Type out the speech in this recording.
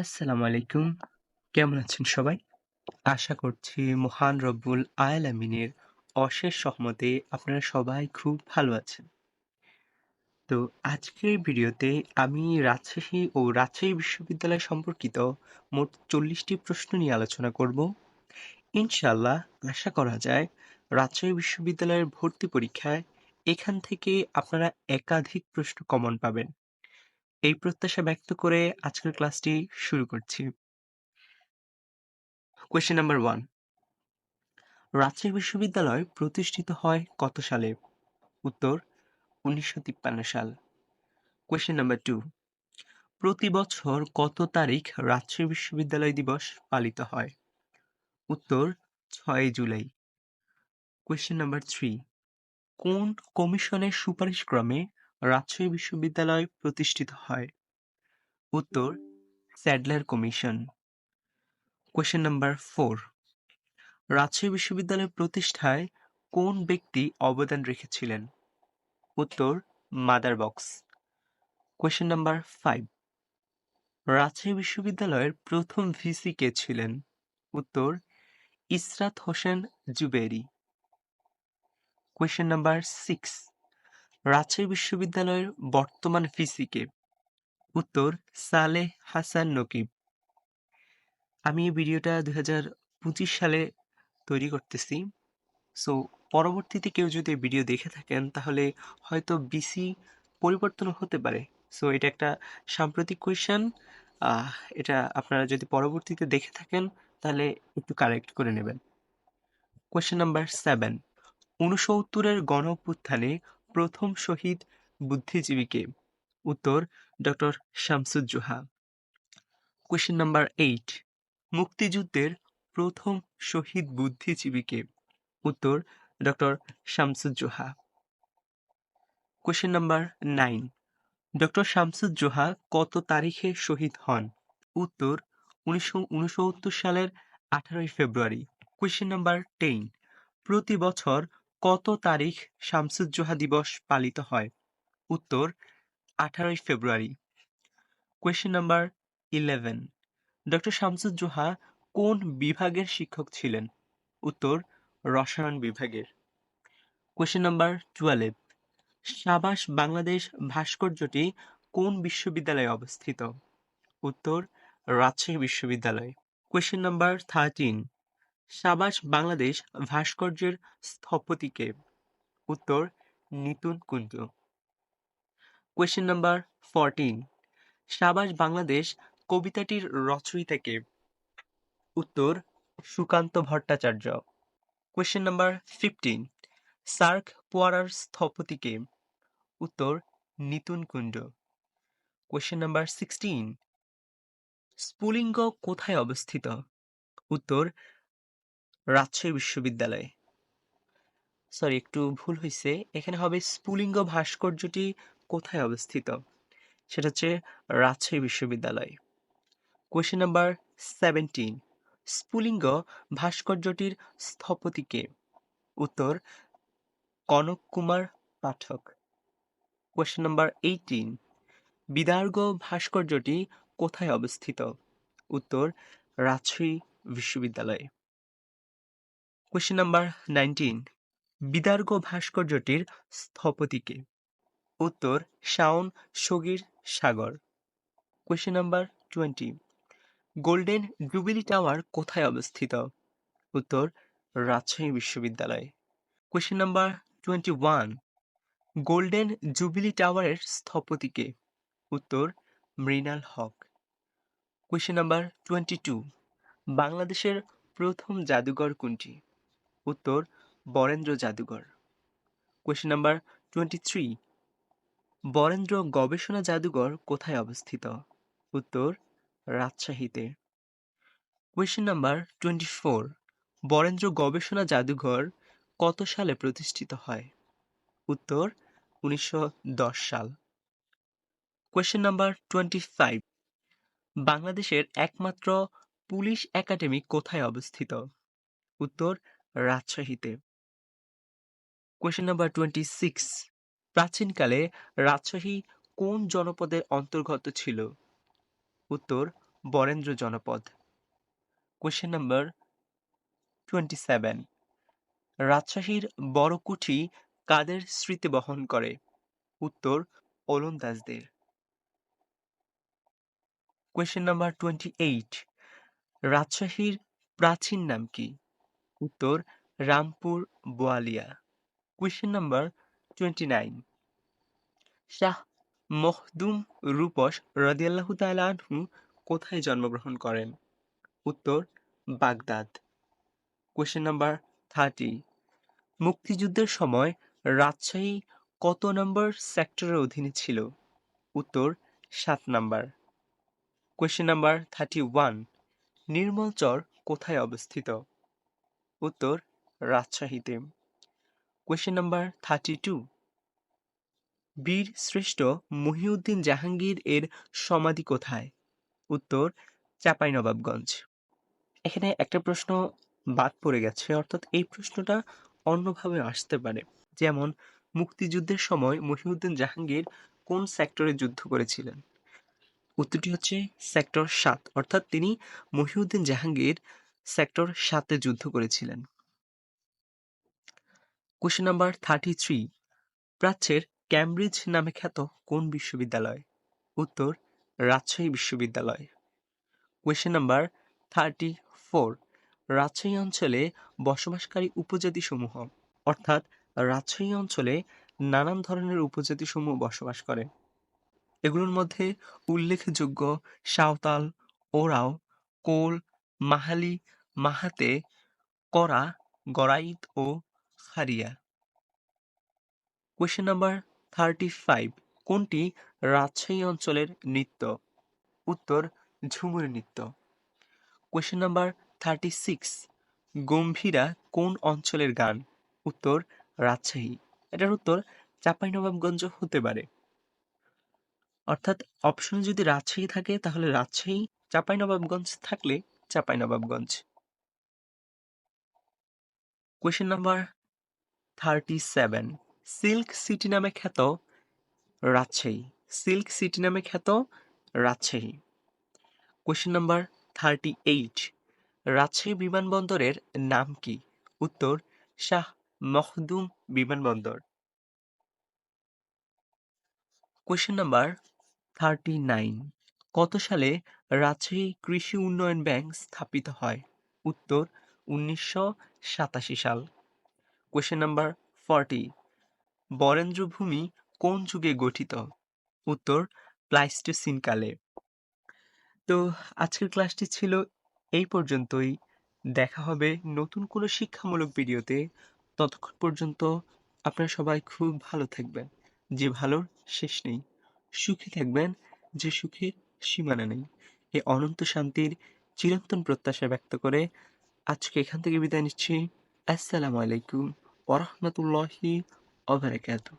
আসসালামু আলাইকুম। কেমন আছেন সবাই? আশা করছি মহান রব্বুল আলামিনের অশেষ সহমতে আপনারা সবাই খুব ভালো আছেন। তো আজকের ভিডিওতে আমি রাজশাহী ও রাজশাহী বিশ্ববিদ্যালয় সম্পর্কিত মোট চল্লিশটি প্রশ্ন নিয়ে আলোচনা করব। ইনশাল্লাহ আশা করা যায় রাজশাহী বিশ্ববিদ্যালয়ের ভর্তি পরীক্ষায় এখান থেকে আপনারা একাধিক প্রশ্ন কমন পাবেন। এই প্রত্যাশা ব্যক্ত করে আজকের ক্লাসটি শুরু করছি। কোয়েশ্চেন নাম্বার ওয়ান রাজশাহী বিশ্ববিদ্যালয় প্রতিষ্ঠিত হয় কত সালে? উত্তর ১৯৫৩ সাল। কোয়েশ্চেন নাম্বার টু প্রতি বছর কত তারিখ রাজশাহী বিশ্ববিদ্যালয় দিবস পালিত হয়? উত্তর, ছয় জুলাই। কোয়েশ্চেন নাম্বার থ্রি কোন কমিশনের সুপারিশক্রমে রাজশাহী বিশ্ববিদ্যালয় প্রতিষ্ঠিত হয়? উত্তর, Sadler commission. Question number four Rajshahi বিশ্ববিদ্যালয় প্রতিষ্ঠায় কোন ব্যক্তি অবদান রেখেছিলেন? উত্তর, Madar Bux. Question number five Rajshahi বিশ্ববিদ্যালয়ের প্রথম ভিসি কে ছিলেন? উত্তর, ইসরাত হোসেন জুবেরি। কোয়েশ্চেন নাম্বার 6 রাজশাহী বিশ্ববিদ্যালয়ের বর্তমান ভিসি কে? উত্তর সালেহ হাসান নকিব। আমি এই ভিডিওটা ২০২৫ সালে তৈরি করতেছি। সো, পরবর্তীতে কেউ যদি ভিডিও দেখে থাকেন, তাহলে হয়তো বিসি পরিবর্তন হতে পারে। সো, এটা একটা সাম্প্রতিক কোয়েশ্চেন। আহ, এটা আপনারা যদি পরবর্তীতে দেখে থাকেন, তাহলে একটু কারেক্ট করে নেবেন। কোয়েশ্চেন নাম্বার সেভেন ঊনসত্তরের গণ প্রথম শহীদ বুদ্ধিজীবী কে? উত্তর, ডক্টর শামসুজ্জোহা। কোয়েশ্চেন নাম্বার 8 মুক্তিযুদ্ধের প্রথম শহীদ বুদ্ধিজীবী কে? উত্তর, doctor Shamsuzzoha. Question number nine doctor Shamsuzzoha কত তারিখে শহীদ হন? উত্তর, উনিশশো সালের আঠারোই ফেব্রুয়ারি। কোয়েশ্চেন নাম্বার টেন প্রতি বছর কত তারিখ শামসুজ্জোহা দিবস পালিত হয়? উত্তর, আঠারোই ফেব্রুয়ারি। কোয়েশ্চেন নাম্বার 11 ডক্টর শামসুজ্জোহা কোন বিভাগের শিক্ষক ছিলেন? উত্তর, রসায়ন বিভাগের। কোয়েশ্চেন নাম্বার 12 সাবাস বাংলাদেশ ভাস্কর্যটি কোন বিশ্ববিদ্যালয়ে অবস্থিত? উত্তর, রাজশাহী বিশ্ববিদ্যালয়। কোয়েশ্চেন নাম্বার 13 সাবাস বাংলাদেশ ভাস্কর্যের স্থপতি কে? উত্তর, নিতুন কুঞ্জ। কোয়েশ্চেন নাম্বার 14 সাবাস বাংলাদেশ কবিতাটির রচয়িতা কে? উত্তর, সুকান্ত ভট্টাচার্য। কোয়েশ্চেন নাম্বার 15 সার্ক পোয়ারার স্থপতি কে? উত্তর, নিতুন কুঞ্জ। কোয়েশ্চেন নাম্বার 16 স্ফুলিঙ্গ কোথায় অবস্থিত? উত্তর রাজশাহী বিশ্ববিদ্যালয়ে। সরি একটু ভুল হয়েছে এখানে হবে স্ফুলিঙ্গ ভাস্কর্যটি কোথায় অবস্থিত? সেটা হচ্ছে রাজশাহী বিশ্ববিদ্যালয়। কোয়েশ্চেন নাম্বার 17 স্ফুলিঙ্গ ভাস্কর্যটির স্থপতি কে? উত্তর, কনক কুমার পাঠক। কোয়েশ্চেন নাম্বার 18 বিদার্গ ভাস্কর্যটি কোথায় অবস্থিত? উত্তর, রাজশাহী বিশ্ববিদ্যালয়ে। কোয়েশ্চেন নাম্বার 19 বিদার্গ ভাস্কর্যটির স্থপতি কে? উত্তর, Shaon Sagir Sagar. Question number 20 golden jubilee tower কোথায় অবস্থিত? উত্তর, রাজশাহী বিশ্ববিদ্যালয় কোয়েশ্চেন নাম্বার 21 গোল্ডেন জুবিলি টাওয়ারের স্থপতি কে? উত্তর, মৃণাল হক। কোয়েশ্চেন নাম্বার 22 বাংলাদেশের প্রথম জাদুঘর কোনটি? উত্তর, বরেন্দ্র জাদুঘর। কোয়েশ্চেন নাম্বার 23 বরেন্দ্র গবেষণা জাদুঘর কোথায় অবস্থিত? উত্তর, রাজশাহীতে। কোয়েশ্চেন নাম্বার 24 বরেন্দ্র গবেষণা জাদুঘর কত সালে প্রতিষ্ঠিত হয়? উত্তর, উনিশশো দশ সাল। কোয়েশ্চেন নাম্বার 25 বাংলাদেশের একমাত্র পুলিশ একাডেমি কোথায় অবস্থিত? উত্তর রাজশাহীতে। কোয়েশ্চেন নাম্বার 26 প্রাচীনকালে রাজশাহী কোন জনপদের অন্তর্গত ছিল? উত্তর, বরেন্দ্র জনপদ। কোয়েশ্চেন নাম্বার টোয়েন্টি সেভেন রাজশাহীর বড়কুঠি কাদের স্মৃতি বহন করে? উত্তর ওলন্দাজদের কোয়েশ্চেন নাম্বার টোয়েন্টি এইট রাজশাহীর প্রাচীন নাম কি? উত্তর, Rampur, Boalia. Question number twenty nine Shah Makhdum Rupos রদিয়াল্লাহু তাআলা আনহু কোথায় জন্মগ্রহণ করেন? উত্তর, বাগদাদ। কোয়েশ্চেন নাম্বার থার্টি মুক্তিযুদ্ধের সময় রাজশাহী কত নম্বর সেক্টরের অধীনে ছিল? উত্তর, সাত number. Question number thirty one Nirmalchar কোথায় অবস্থিত? উত্তর রাজশাহীতে কোয়েশ্চেন নাম্বার থার্টি টু বীর শ্রেষ্ঠ মহিউদ্দিন জাহাঙ্গীর এর সমাধি কোথায়? উত্তর, চাঁপাইনবাবগঞ্জ। এখানে একটা প্রশ্ন বাদ পড়ে গেছে, অর্থাৎ এই প্রশ্নটা অন্যভাবে আসতে পারে। যেমন, মুক্তিযুদ্ধের সময় মহিউদ্দিন জাহাঙ্গীর কোন সেক্টরে যুদ্ধ করেছিলেন? উত্তরটি হচ্ছে সেক্টর সাত, অর্থাৎ তিনি মহিউদ্দিন জাহাঙ্গীর সেক্টর সাতে যুদ্ধ করেছিলেন। কোশ্চেন নাম্বার থার্টি থ্রি প্রাচ্যের ক্যামব্রিজ নামে খ্যাত কোন বিশ্ববিদ্যালয়? উত্তর, রাজশাহী বিশ্ববিদ্যালয়। Question number thirty four Rajshahi অঞ্চলে বসবাসকারী উপজাতি সমূহ অর্থাৎ রাজশাহী অঞ্চলে নানান ধরনের উপজাতি সমূহ বসবাস করে। এগুলোর মধ্যে উল্লেখযোগ্য সাঁওতাল, ওরাও, কোল, মাহালি মাহাতে করা গরাইত ও Kharia question number thirty five কোনটি রাজশাহী অঞ্চলের নৃত্য? উত্তর, ঝুমুর নৃত্য। Question number thirty six Gambhira কোন অঞ্চলের গান? উত্তর, রাজশাহী। এটার উত্তর চাঁপাইনবাবগঞ্জ হতে পারে। অর্থাৎ অপশনে যদি রাজশাহী থাকে, তাহলে রাজশাহী, চাঁপাইনবাবগঞ্জ থাকলে Chapainawabganj. Question number thirty seven silk city নামে খ্যাত রাজশাহী। সিল্ক সিটি নামে খ্যাত Rajshahi. Question number thirty eight Rajshahi বিমানবন্দরের নাম কি? উত্তর, শাহ মখদুম বিমানবন্দর। কোয়েশ্চেন নাম্বার থার্টি নাইন কত সালে রাজশাহী কৃষি উন্নয়ন ব্যাংক স্থাপিত হয়? উত্তর, উনিশশো সাতাশি সাল। কোয়েশ্চেন নাম্বার ফর্টি বরেন্দ্রভূমি কোন যুগে গঠিত? উত্তর, প্লাইস্টোসিন কালে। তো আজকের ক্লাসটি ছিল এই পর্যন্তই। দেখা হবে নতুন কোনো শিক্ষামূলক ভিডিওতে। ততক্ষণ পর্যন্ত আপনারা সবাই খুব ভালো থাকবেন। যে ভালোর শেষ নেই। সুখী থাকবেন, যে সুখের সীমানা নেই। এই অনন্ত শান্তির চিরন্তন প্রত্যাশা ব্যক্ত করে আজকে এখান থেকে বিদায় নিচ্ছি। আসসালামু আলাইকুম ওরহমতুল্লাহি ওবারাকাতুহ